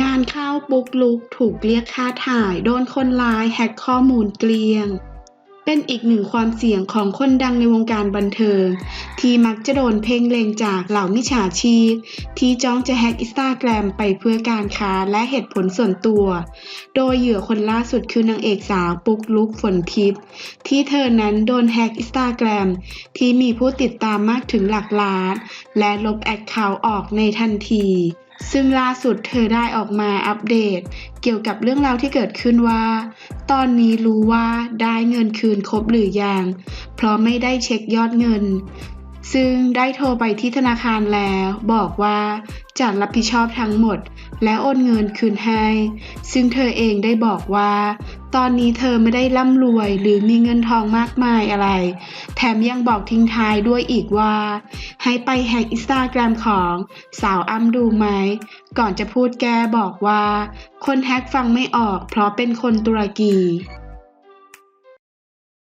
งานเข้าปุกลุกถูกเรียกค่าถ่าย โดนคนร้ายแฮกข้อมูลเกลี้ยง เป็นอีกหนึ่งความเสี่ยงของคนดังในวงการบันเทิง ที่มักจะโดนเพ่งเลงจากเหล่ามิจฉาชีพ ที่จ้องจะแฮกอินสตาแกรมไปเพื่อการค้าและเหตุผลส่วนตัว โดยเหยื่อคนล่าสุดคือนางเอกสาวปุกลุกฝนทิพย์ที่เธอนั้นโดนแฮกอินสตาแกรมที่มีผู้ติดตามมากถึงหลักล้าน และลบแอคเคาท์ออกในทันที ซึ่งล่าสุดเธอได้ออกมาอัปเดต เกี่ยวกับเรื่องราวที่เกิดขึ้นว่า ตอนนี้รู้ว่าได้เงินคืนครบหรือยัง เพราะไม่ได้เช็คยอดเงิน ซึ่งได้โทรไปที่ธนาคารแล้ว บอกว่าจะรับผิดชอบทั้งหมด และโอนเงินคืนให้ ซึ่งเธอเองได้บอกว่า ตอนนี้เธอไม่ได้ร่ำรวยหรือมีเงินทองมากมายอะไร แถมยังบอกทิ้งท้ายด้วยอีกว่า ให้ไปแฮกอินสตาแกรมของสาวอ้ำดูไหม ก่อนจะพูดแกบอกว่า คนแฮกฟังไม่ออกเพราะเป็นคนตุรกี